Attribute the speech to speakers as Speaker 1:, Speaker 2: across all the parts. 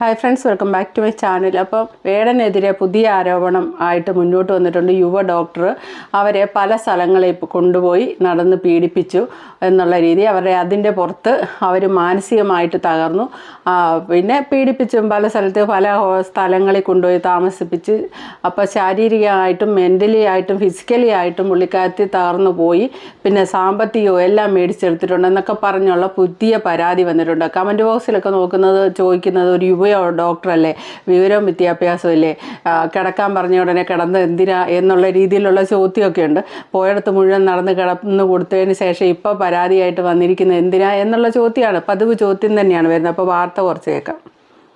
Speaker 1: Hi friends welcome back to my channel അപ്പോൾ വേടനെതിരെ പുതിയ ആരോപണം ആയിട്ട് മുന്നോട്ട് വന്നിട്ടുണ്ട് യുവ ഡോക്ടർ അവരെ പല സ്ഥലങ്ങളിൽ കൊണ്ടുപോയി നടന്ന് പീഡിപ്പിച്ചു എന്നുള്ള രീതി അവരെ അതിന്റെ പുറത്ത് അവർ മാനസികമായിട്ട് തകർന്നു. പിന്നെ പീഡിപ്പിച്ചും പല സ്ഥലത്ത് പല സ്ഥലങ്ങളിൽ കൊണ്ടുപോയി താമസിപ്പിച്ച് അപ്പോൾ ശാരീരികമായിട്ടും മെന്റലി ആയിട്ടും ഫിസിക്കലി ആയിട്ടും പുള്ളിക്കാരത്തി തകർന്നു പോയി. പിന്നെ സാമ്പത്തികവും എല്ലാം മേടിച്ചെടുത്തിട്ടുണ്ട് എന്നൊക്കെ പറഞ്ഞുള്ള പുതിയ പരാതി വന്നിട്ടുണ്ട്. കമന്റ് ബോക്സിലൊക്കെ നോക്കുന്നത് ചോദിക്കുന്നത് ഒരു യുവ ഡോക്ടറല്ലേ? വിവരവും വിദ്യാഭ്യാസവും ഇല്ലേ? കിടക്കാൻ പറഞ്ഞ ഉടനെ കിടന്ന് എന്തിനാ എന്നുള്ള രീതിയിലുള്ള ചോദ്യമൊക്കെ ഉണ്ട്. പോയടത്ത് മുഴുവൻ നടന്ന് കിടന്ന് കൊടുത്തതിന് ശേഷം ഇപ്പോൾ പരാതിയായിട്ട് വന്നിരിക്കുന്നത് എന്തിനാ എന്നുള്ള ചോദ്യമാണ്. പതിവ് ചോദ്യം തന്നെയാണ് വരുന്നത്. അപ്പോൾ വാർത്ത കുറച്ച് കേൾക്കാം.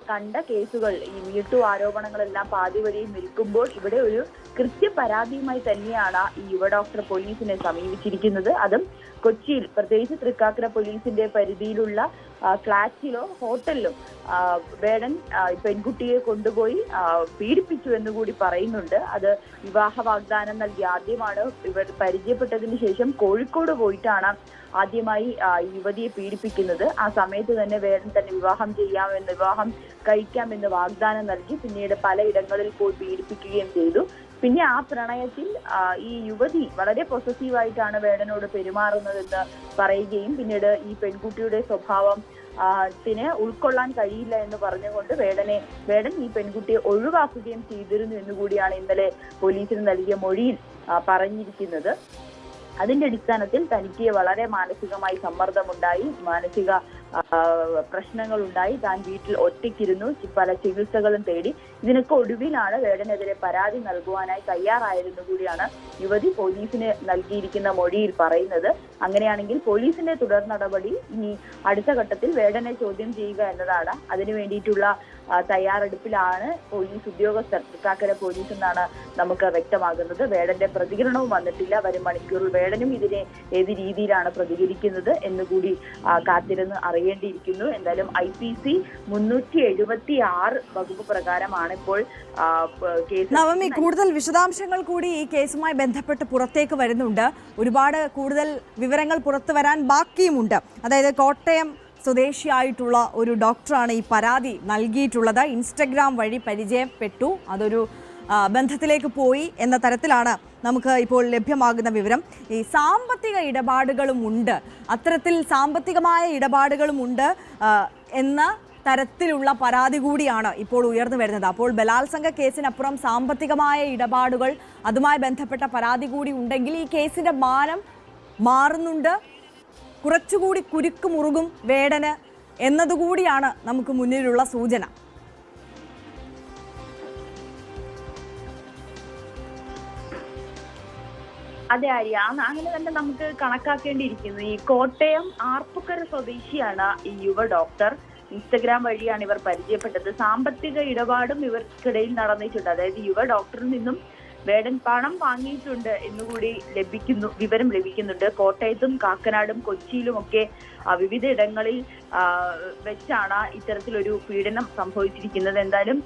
Speaker 2: കണ്ട കേസുകൾ ഈ വീട്ടു ആരോപണങ്ങളെല്ലാം പാതി വഴിയിൽ നിൽക്കുമ്പോൾ ഇവിടെ ഒരു കൃത്യ പരാതിയുമായി തന്നെയാണ് ഈ യുവ ഡോക്ടർ പോലീസിനെ സമീപിച്ചിരിക്കുന്നത്. അതും കൊച്ചിയിൽ പ്രത്യേകിച്ച് തൃക്കാക്കര പോലീസിന്റെ പരിധിയിലുള്ള ഫ്ളാറ്റിലോ ഹോട്ടലിലോ വേടൻ പെൺകുട്ടിയെ കൊണ്ടുപോയി പീഡിപ്പിച്ചു എന്ന് കൂടി പറയുന്നുണ്ട്. അത് വിവാഹ വാഗ്ദാനം നൽകി ആദ്യമാണ് ഇവർ പരിചയപ്പെട്ടതിന് ശേഷം കോഴിക്കോട് പോയിട്ടാണ് ആദ്യമായി യുവതിയെ പീഡിപ്പിക്കുന്നത്. ആ സമയത്ത് തന്നെ വേടൻ തന്നെ വിവാഹം ചെയ്യാമെന്ന് വിവാഹം കഴിക്കാമെന്ന് വാഗ്ദാനം നൽകി പിന്നീട് പലയിടങ്ങളിൽ പോയി പീഡിപ്പിക്കുകയും ചെയ്തു. പിന്നെ ആ പ്രണയത്തിൽ ഈ യുവതി വളരെ പൊസസീവായിട്ടാണ് വേടനോട് പെരുമാറുന്നതെന്ന് പറയുകയും പിന്നീട് ഈ പെൺകുട്ടിയുടെ സ്വഭാവം ത്തിന് ഉൾക്കൊള്ളാൻ കഴിയില്ല എന്ന് പറഞ്ഞുകൊണ്ട് വേടനെ വേടൻ ഈ പെൺകുട്ടിയെ ഒഴിവാക്കുകയും ചെയ്തിരുന്നു എന്ന് കൂടിയാണ് ഇന്നലെ പോലീസിന് നൽകിയ മൊഴിയിൽ പറഞ്ഞിരിക്കുന്നത്. അതിന്റെ അടിസ്ഥാനത്തിൽ തനിക്ക് വളരെ മാനസികമായി സമ്മർദ്ദമുണ്ടായി. മാനസിക പ്രശ്നങ്ങളുണ്ടായി. താൻ വീട്ടിൽ ഒറ്റയ്ക്കിരുന്നു. പല ചികിത്സകളും തേടി. ഇതിനൊക്കെ ഒടുവിലാണ് വേടനെതിരെ പരാതി നൽകുവാനായി തയ്യാറായിരുന്നു കൂടിയാണ് യുവതി പോലീസിന് നൽകിയിരിക്കുന്ന മൊഴിയിൽ പറയുന്നത്. അങ്ങനെയാണെങ്കിൽ പോലീസിന്റെ തുടർ നടപടി ഇനി അടുത്ത ഘട്ടത്തിൽ വേടനെ ചോദ്യം ചെയ്യുക എന്നതാണ്. അതിനു വേണ്ടിയിട്ടുള്ള തയ്യാറെടുപ്പിലാണ് പോലീസ് ഉദ്യോഗസ്ഥർ തൃക്കാക്കര പോലീസ് എന്നാണ് നമുക്ക് വ്യക്തമാകുന്നത്. വേടന്റെ പ്രതികരണവും വന്നിട്ടില്ല. വരും മണിക്കൂറിൽ വേടനും ഇതിനെ ഏത് രീതിയിലാണ് പ്രതികരിക്കുന്നത് എന്നുകൂടി കാത്തിരുന്ന് അറിയേണ്ടിയിരിക്കുന്നു. എന്തായാലും ഐ പി സി മുന്നൂറ്റി എഴുപത്തി ആറ് വകുപ്പ് പ്രകാരമാണ് ഇപ്പോൾ കേസ്
Speaker 3: നവമി കൂടുതൽ വിശദാംശങ്ങൾ കൂടി ഈ കേസുമായി ബന്ധപ്പെട്ട് പുറത്തേക്ക് വരുന്നുണ്ട്. ഒരുപാട് കൂടുതൽ വിവരങ്ങൾ പുറത്തു വരാൻ ബാക്കിയുമുണ്ട്. അതായത് കോട്ടയം സ്വദേശിയായിട്ടുള്ള ഒരു ഡോക്ടറാണ് ഈ പരാതി നൽകിയിട്ടുള്ളത്. ഇൻസ്റ്റഗ്രാം വഴി പരിചയപ്പെട്ടു. അതൊരു ബന്ധത്തിലേക്ക് പോയി എന്ന തരത്തിലാണ് നമുക്ക് ഇപ്പോൾ ലഭ്യമാകുന്ന വിവരം. ഈ സാമ്പത്തിക ഇടപാടുകളും ഉണ്ട്. അത്തരത്തിൽ സാമ്പത്തികമായ ഇടപാടുകളും ഉണ്ട് എന്ന തരത്തിലുള്ള പരാതി കൂടിയാണ് ഇപ്പോൾ ഉയർന്നു വരുന്നത്. അപ്പോൾ ബലാത്സംഗ കേസിനപ്പുറം സാമ്പത്തികമായ ഇടപാടുകൾ അതുമായി ബന്ധപ്പെട്ട പരാതി കൂടി ഉണ്ടെങ്കിൽ ഈ കേസിന്റെ മാനം മാറുന്നുണ്ട്. കുറച്ചുകൂടി കുരുക്ക് മുറുകും വേടന് എന്നതുകൂടിയാണ് നമുക്ക് മുന്നിലുള്ള സൂചന.
Speaker 2: അതെ ആര്യ. അങ്ങനെ തന്നെ നമുക്ക് കണക്കാക്കേണ്ടിയിരിക്കുന്നു. ഈ കോട്ടയം ആർപ്പുക്കര സ്വദേശിയാണ് ഈ യുവ ഡോക്ടർ. ഇൻസ്റ്റഗ്രാം വഴിയാണ് ഇവർ പരിചയപ്പെട്ടത്. സാമ്പത്തിക ഇടപാടും ഇവർക്കിടയിൽ നടന്നിട്ടുണ്ട്. അതായത് യുവ ഡോക്ടറിൽ നിന്നും വേടൻ പണം വാങ്ങിയിട്ടുണ്ട് എന്നുകൂടി ലഭിക്കുന്നു വിവരം ലഭിക്കുന്നുണ്ട്. കോട്ടയത്തും കാക്കനാടും കൊച്ചിയിലുമൊക്കെ ആ, വിവിധ ഇടങ്ങളിൽ വെച്ചാണ് ഇത്തരത്തിലൊരു പീഡനം സംഭവിച്ചിരിക്കുന്നത്. എന്തായാലും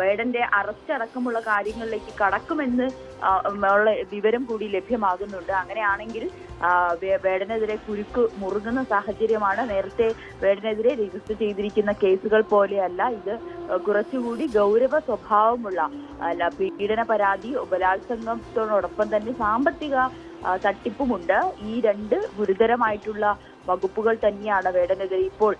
Speaker 2: വേടന്റെ അറസ്റ്റ് അടക്കമുള്ള കാര്യങ്ങളിലേക്ക് കടക്കുമെന്ന് ഉള്ള വിവരം കൂടി ലഭ്യമാകുന്നുണ്ട്. അങ്ങനെയാണെങ്കിൽ വേടനെതിരെ കുരുക്ക് മുറുകുന്ന സാഹചര്യമാണ് നേരത്തെ വേടനെതിരെ രജിസ്റ്റർ ചെയ്തിരിക്കുന്ന കേസുകൾ പോലെയല്ല. ഇത് കുറച്ചുകൂടി ഗൗരവ സ്വഭാവമുള്ള അല്ല പീഡന പരാതി ബലാത്സംഗത്തോടൊപ്പം തന്നെ സാമ്പത്തിക തട്ടിപ്പുമുണ്ട്. ഈ രണ്ട് ഗുരുതരമായിട്ടുള്ള വകുപ്പുകൾ തന്നെയാണ് വേടനെതിരെ ഇപ്പോൾ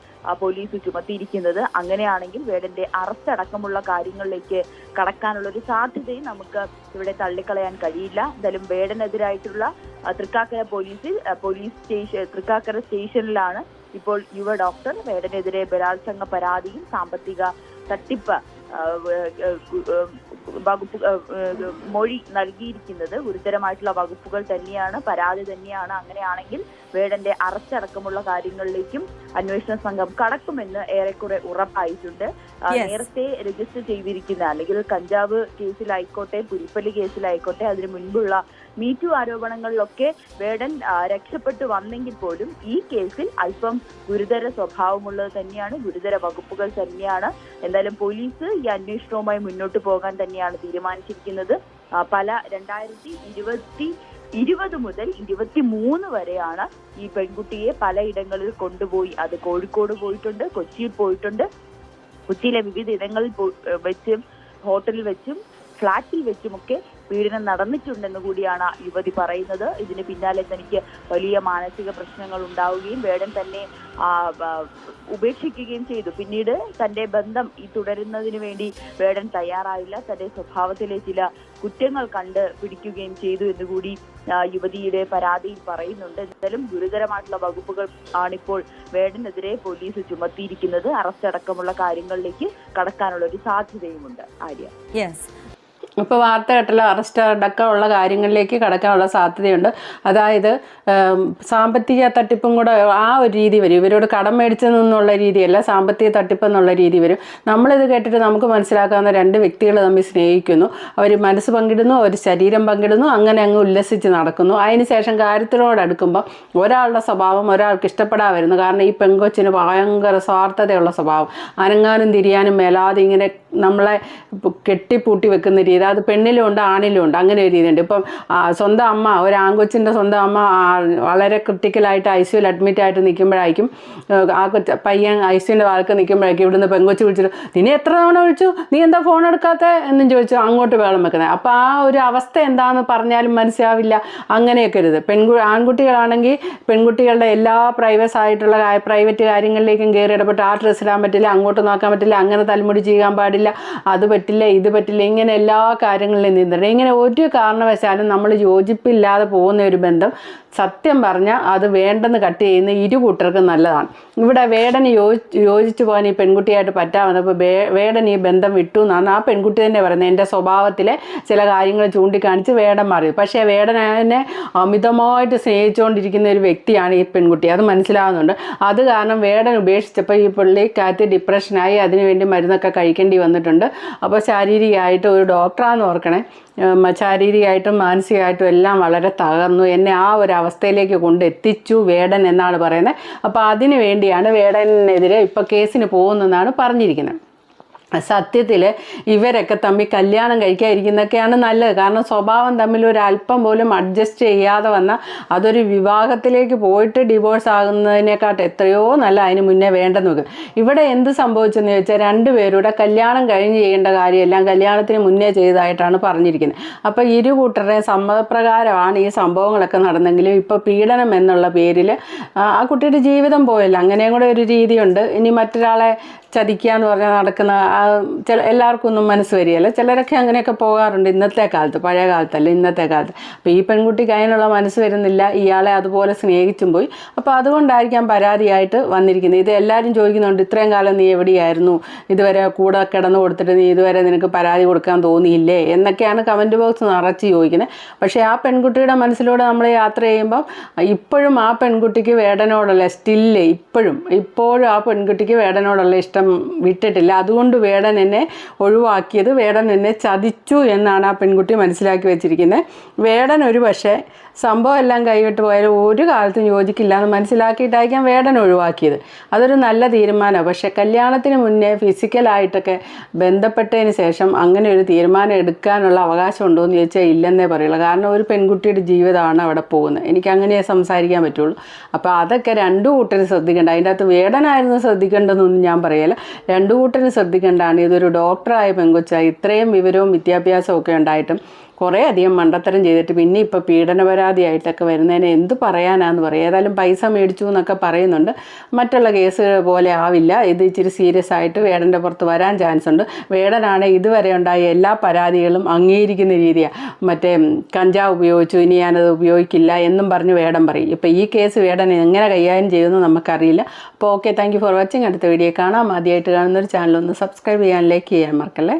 Speaker 2: പോലീസ് ചുമത്തിയിരിക്കുന്നത്. അങ്ങനെയാണെങ്കിൽ വേടന്റെ അറസ്റ്റ് അടക്കമുള്ള കാര്യങ്ങളിലേക്ക് കടക്കാനുള്ള ഒരു സാധ്യതയും നമുക്ക് ഇവിടെ തള്ളിക്കളയാൻ കഴിയില്ല. എന്തായാലും വേടനെതിരായിട്ടുള്ള തൃക്കാക്കര പോലീസിൽ പോലീസ് സ്റ്റേഷൻ തൃക്കാക്കര സ്റ്റേഷനിലാണ് ഇപ്പോൾ യുവ ഡോക്ടർ വേടനെതിരെ ബലാത്സംഗ പരാതിയും സാമ്പത്തിക തട്ടിപ്പ് വകുപ്പ് മൊഴി നൽകിയിരിക്കുന്നത്. ഗുരുതരമായിട്ടുള്ള വകുപ്പുകൾ തന്നെയാണ് പരാതി തന്നെയാണ്. അങ്ങനെയാണെങ്കിൽ വേടന്റെ അറസ്റ്റടക്കമുള്ള കാര്യങ്ങളിലേക്കും അന്വേഷണ സംഘം കടക്കുമെന്ന് ഏറെക്കുറെ ഉറപ്പായിട്ടുണ്ട്. നേരത്തെ രജിസ്റ്റർ ചെയ്തിരിക്കുന്ന അല്ലെങ്കിൽ കഞ്ചാവ് കേസിലായിക്കോട്ടെ പുലിപ്പള്ളി കേസിലായിക്കോട്ടെ അതിനു മുൻപുള്ള മീറ്റു ആരോപണങ്ങളിലൊക്കെ വേടൻ രക്ഷപ്പെട്ടു വന്നെങ്കിൽ പോലും ഈ കേസിൽ അല്പം ഗുരുതര സ്വഭാവമുള്ളത് തന്നെയാണ് ഗുരുതര വകുപ്പുകൾ തന്നെയാണ്. എന്തായാലും പോലീസ് ഈ അന്വേഷണവുമായി മുന്നോട്ട് പോകാൻ തന്നെയാണ് തീരുമാനിച്ചിരിക്കുന്നത്. പല രണ്ടായിരത്തി ഇരുപത്തി ഇരുപത് മുതൽ ഇരുപത്തി മൂന്ന് വരെയാണ് ഈ പെൺകുട്ടിയെ പലയിടങ്ങളിൽ കൊണ്ടുപോയി. അത് കോഴിക്കോട് പോയിട്ടുണ്ട് കൊച്ചിയിൽ പോയിട്ടുണ്ട്. കൊച്ചിയിലെ വിവിധ ഇടങ്ങളിൽ വെച്ചും ഹോട്ടലിൽ വെച്ചും ഫ്ളാറ്റിൽ വെച്ചുമൊക്കെ പീഡനം നടന്നിട്ടുണ്ടെന്ന് കൂടിയാണ് യുവതി പറയുന്നത്. ഇതിന് പിന്നാലെ തനിക്ക് വലിയ മാനസിക പ്രശ്നങ്ങൾ ഉണ്ടാവുകയും വേടൻ തന്നെ ഉപേക്ഷിക്കുകയും ചെയ്തു. പിന്നീട് തന്റെ ബന്ധം ഈ തുടരുന്നതിന് വേണ്ടി വേടൻ തയ്യാറായില്ല. തന്റെ സ്വഭാവത്തിലെ ചില കുറ്റങ്ങൾ കണ്ട് പിടിക്കുകയും ചെയ്തു എന്നുകൂടി യുവതിയുടെ പരാതിയിൽ പറയുന്നുണ്ട്. എന്തായാലും ഗുരുതരമായിട്ടുള്ള വകുപ്പുകൾ ആണിപ്പോൾ വേടനെതിരെ പോലീസ് ചുമത്തിയിരിക്കുന്നത്. അറസ്റ്റ് അടക്കമുള്ള കാര്യങ്ങളിലേക്ക് കടക്കാനുള്ള ഒരു സാധ്യതയുമുണ്ട്. ആര്യ.
Speaker 1: ഇപ്പോൾ വാർത്ത കേട്ടല്ലോ അറസ്റ്റ് അടക്കമുള്ള കാര്യങ്ങളിലേക്ക് കടക്കാനുള്ള സാധ്യതയുണ്ട്. അതായത് സാമ്പത്തിക തട്ടിപ്പും കൂടെ ആ ഒരു രീതി വരും. ഇവരോട് കടം മേടിച്ചു നിന്നുള്ള രീതിയല്ല സാമ്പത്തിക തട്ടിപ്പ് എന്നുള്ള രീതി വരും. നമ്മളിത് കേട്ടിട്ട് നമുക്ക് മനസ്സിലാക്കാവുന്ന രണ്ട് വ്യക്തികൾ തമ്മിൽ സ്നേഹിക്കുന്നു. അവർ മനസ്സ് പങ്കിടുന്നു അവർ ശരീരം പങ്കിടുന്നു അങ്ങനെ അങ്ങ് ഉല്ലസിച്ച് നടക്കുന്നു. അതിനുശേഷം കാര്യത്തിനോട് അടുക്കുമ്പോൾ ഒരാളുടെ സ്വഭാവം ഒരാൾക്ക് ഇഷ്ടപ്പെടാൻ വരുന്നു. കാരണം ഈ പെങ്കൊച്ചിന് ഭയങ്കര സ്വാർത്ഥതയുള്ള സ്വഭാവം. അനങ്ങാനും തിരിയാനും മേലാതെ ഇങ്ങനെ നമ്മളെ കെട്ടിപ്പൂട്ടി വെക്കുന്ന രീതി അത് പെണ്ണിലും ഉണ്ട് ആണിലും ഉണ്ട് അങ്ങനെ ഒരു രീതിയുണ്ട്. ഇപ്പം സ്വന്തം അമ്മ ഒരു ആൺകൊച്ചിന്റെ സ്വന്തം അമ്മ വളരെ ക്രിട്ടിക്കലായിട്ട് ഐ സിയുവിൽ അഡ്മിറ്റ് ആയിട്ട് നിൽക്കുമ്പോഴായിരിക്കും ആ കൊച്ച പയ്യൻ ഐ സിയുവിന്റെ വാർക്ക് നിൽക്കുമ്പോഴായിരിക്കും ഇവിടുന്ന് പെങ്കൊച്ച് വിളിച്ചിട്ട് നിന്നെ എത്ര തവണ വിളിച്ചു? നീ എന്താ ഫോൺ എടുക്കാത്ത? എന്നും ചോദിച്ചു അങ്ങോട്ട് വേളം വെക്കുന്നത്. അപ്പോൾ ആ ഒരു അവസ്ഥ എന്താണെന്ന് പറഞ്ഞാലും മനസ്സിലാവില്ല. അങ്ങനെയൊക്കെ ഒരു പെൺകു ആൺകുട്ടികളാണെങ്കിൽ പെൺകുട്ടികളുടെ എല്ലാ പ്രൈവസ് ആയിട്ടുള്ള പ്രൈവറ്റ് കാര്യങ്ങളിലേക്കും കയറി ഇടപെട്ട് ആ ഡ്രസ്സ് ഇടാൻ പറ്റില്ല അങ്ങോട്ട് നോക്കാൻ പറ്റില്ല അങ്ങനെ തലമുടി ചെയ്യാൻ പാടില്ല അത് പറ്റില്ല ഇത് പറ്റില്ല ഇങ്ങനെ എല്ലാ കാര്യങ്ങളിലും നിന്നിട്ടുണ്ട് ഇങ്ങനെ ഒരു കാരണവശാലും നമ്മൾ യോജിപ്പില്ലാതെ പോകുന്ന ഒരു ബന്ധം സത്യം പറഞ്ഞാൽ അത് വേണ്ടെന്ന് കട്ട് ചെയ്യുന്ന ഇരു കൂട്ടർക്കും നല്ലതാണ്. ഇവിടെ വേടന് യോജിച്ച് പോകാൻ ഈ പെൺകുട്ടിയായിട്ട് പറ്റാമെന്നപ്പോൾ വേടൻ ഈ ബന്ധം വിട്ടു എന്നാണ് ആ പെൺകുട്ടി തന്നെ പറയുന്നത്. എന്റെ സ്വഭാവത്തിലെ ചില കാര്യങ്ങൾ ചൂണ്ടിക്കാണിച്ച് വേടൻ മാറി. പക്ഷേ വേടനെ അമിതമായിട്ട് സ്നേഹിച്ചുകൊണ്ടിരിക്കുന്ന ഒരു വ്യക്തിയാണ് ഈ പെൺകുട്ടി. അത് മനസ്സിലാവുന്നുണ്ട്. അത് കാരണം വേടൻ ഉപേക്ഷിച്ചപ്പോൾ ഈ പുള്ളിക്കകത്ത് ഡിപ്രഷനായി അതിനുവേണ്ടി മരുന്നൊക്കെ കഴിക്കേണ്ടി വന്നിട്ടുണ്ട് അപ്പോൾ ശാരീരികമായിട്ട് ഒരു ഡോക്ടറാന്ന് ഓർക്കണേ. ശാരീരികമായിട്ടും മാനസികമായിട്ടും എല്ലാം വളരെ തകർന്നു. എന്നെ ആ ഒരു അവസ്ഥയിലേക്ക് കൊണ്ടെത്തിച്ചു വേടൻ എന്നാണ് പറയുന്നത്. അപ്പോൾ അതിനു വേണ്ടിയാണ് വേടനെതിരെ ഇപ്പോൾ കേസിന് പോകുന്നതെന്നാണ് പറഞ്ഞിരിക്കുന്നത്. സത്യത്തിൽ ഇവരൊക്കെ തമ്മിൽ കല്യാണം കഴിക്കാതിരിക്കുന്നതൊക്കെയാണ് നല്ലത്. കാരണം സ്വഭാവം തമ്മിൽ ഒരു അല്പം പോലും അഡ്ജസ്റ്റ് ചെയ്യാതെ വന്നാൽ അതൊരു വിവാഹത്തിലേക്ക് പോയിട്ട് ഡിവോഴ്സ് ആകുന്നതിനെക്കാട്ട് എത്രയോ നല്ല അതിന് മുന്നേ വേണ്ടെന്ന് വെക്കും ഇവിടെ എന്ത് സംഭവിച്ചെന്ന് ചോദിച്ചാൽ രണ്ടുപേരുടെ കല്യാണം കഴിഞ്ഞ് ചെയ്യേണ്ട കാര്യമെല്ലാം കല്യാണത്തിന് മുന്നേ ചെയ്തതായിട്ടാണ് പറഞ്ഞിരിക്കുന്നത്. അപ്പോൾ ഇരു കൂട്ടരുടെയും സമ്മതപ്രകാരമാണ് ഈ സംഭവങ്ങളൊക്കെ നടന്നെങ്കിലും ഇപ്പോൾ പീഡനം എന്നുള്ള പേരിൽ ആ കുട്ടിയുടെ ജീവിതം പോയല്ലോ. അങ്ങനെയും കൂടെ ഒരു രീതിയുണ്ട്. ഇനി മറ്റൊരാളെ ചതിക്കുക എന്ന് പറഞ്ഞാൽ നടക്കുന്ന ചില എല്ലാവർക്കും ഒന്നും മനസ്സ് വരികയല്ല. ചിലരൊക്കെ അങ്ങനെയൊക്കെ പോകാറുണ്ട് ഇന്നത്തെ കാലത്ത് പഴയ കാലത്തല്ല ഇന്നത്തെ കാലത്ത്. അപ്പോൾ ഈ പെൺകുട്ടിക്ക് അതിനുള്ള മനസ്സ് വരുന്നില്ല ഇയാളെ അതുപോലെ സ്നേഹിച്ചും പോയി. അപ്പോൾ അതുകൊണ്ടായിരിക്കാം പരാതിയായിട്ട് വന്നിരിക്കുന്നത്. ഇത് എല്ലാവരും ചോദിക്കുന്നുണ്ട് ഇത്രയും കാലം നീ എവിടെയായിരുന്നു? ഇതുവരെ കൂടെ കിടന്നു കൊടുത്തിട്ട് നീ ഇതുവരെ നിനക്ക് പരാതി കൊടുക്കാൻ തോന്നിയില്ലേ? എന്നൊക്കെയാണ് കമന്റ് ബോക്സ് നിറച്ച് ചോദിക്കുന്നത്. പക്ഷേ ആ പെൺകുട്ടിയുടെ മനസ്സിലൂടെ നമ്മൾ യാത്ര ചെയ്യുമ്പം ഇപ്പോഴും ആ പെൺകുട്ടിക്ക് വേടനോടുള്ള സ്റ്റില്ല് ഇപ്പോഴും ഇപ്പോഴും ആ പെൺകുട്ടിക്ക് വേടനോടുള്ള ഇഷ്ടം വിട്ടിട്ടില്ല. അതുകൊണ്ട് വേടൻ എന്നെ ഒഴിവാക്കിയത്. വേടൻ എന്നെ ചതിച്ചു എന്നാണ് ആ പെൺകുട്ടി മനസ്സിലാക്കി വെച്ചിരിക്കുന്നത് വേടൻ ഒരു പക്ഷേ സംഭവം എല്ലാം കൈവിട്ട് പോയാലും ഒരു കാലത്തും യോജിക്കില്ല എന്ന് മനസ്സിലാക്കിയിട്ടായിരിക്കാം വേടൻ ഒഴിവാക്കിയത്. അതൊരു നല്ല തീരുമാനമാണ്. പക്ഷേ കല്യാണത്തിന് മുന്നേ ഫിസിക്കലായിട്ടൊക്കെ ബന്ധപ്പെട്ടതിന് ശേഷം അങ്ങനെ ഒരു തീരുമാനം എടുക്കാനുള്ള അവകാശം ഉണ്ടോ എന്ന് ചോദിച്ചാൽ ഇല്ലെന്നേ പറയുള്ളൂ. കാരണം ഒരു പെൺകുട്ടിയുടെ ജീവിതമാണ് അവിടെ പോകുന്നത്. എനിക്ക് അങ്ങനെ സംസാരിക്കാൻ പറ്റുള്ളൂ. അപ്പോൾ അതൊക്കെ രണ്ടു കൂട്ടരും ശ്രദ്ധിക്കേണ്ട. അതിന്റെ അകത്ത് വേടനായിരുന്നു ശ്രദ്ധിക്കേണ്ടതെന്നൊന്നും ഞാൻ പറയല രണ്ടു കൂട്ടരും ശ്രദ്ധിക്കേണ്ടതാണ്. ഇതൊരു ഡോക്ടറായ പെങ്കൊച്ച. ഇത്രയും വിവരവും വിദ്യാഭ്യാസവും ഒക്കെ ഉണ്ടായിട്ടും കുറേ അധികം മണ്ടത്തരം ചെയ്തിട്ട് പിന്നെ ഇപ്പോൾ പീഡന പരാതിയായിട്ടൊക്കെ വരുന്നതിന് എന്ത് പറയാനാന്ന് പറയും. ഏതായാലും പൈസ മേടിച്ചു എന്നൊക്കെ പറയുന്നുണ്ട്. മറ്റുള്ള കേസ് പോലെ ആവില്ല. ഇത് ഇച്ചിരി സീരിയസ് ആയിട്ട് വേടന്റെ പുറത്ത് വരാൻ ചാൻസ് ഉണ്ട്. വേടനാണ് ഇതുവരെ ഉണ്ടായ എല്ലാ പരാതികളും അംഗീകരിക്കുന്ന രീതിയാണ് മറ്റേ കഞ്ചാവ് ഉപയോഗിച്ചു ഇനി ഞാനത് ഉപയോഗിക്കില്ല എന്നും പറഞ്ഞ് വേടൻ പറയും. ഇപ്പോൾ ഈ കേസ് വേടൻ എങ്ങനെ കൈകാര്യം ചെയ്യുമെന്ന് നമുക്കറിയില്ല. അപ്പോൾ ഓക്കെ താങ്ക് ഫോർ വാച്ചിങ്. അടുത്ത വീഡിയോ കാണാം. ആദ്യമായിട്ട് കാണുന്ന ഒരു ചാനൽ ഒന്ന് സബ്സ്ക്രൈബ് ചെയ്യാൻ ലൈക്ക് ചെയ്യാൻ മറക്കല്ലേ?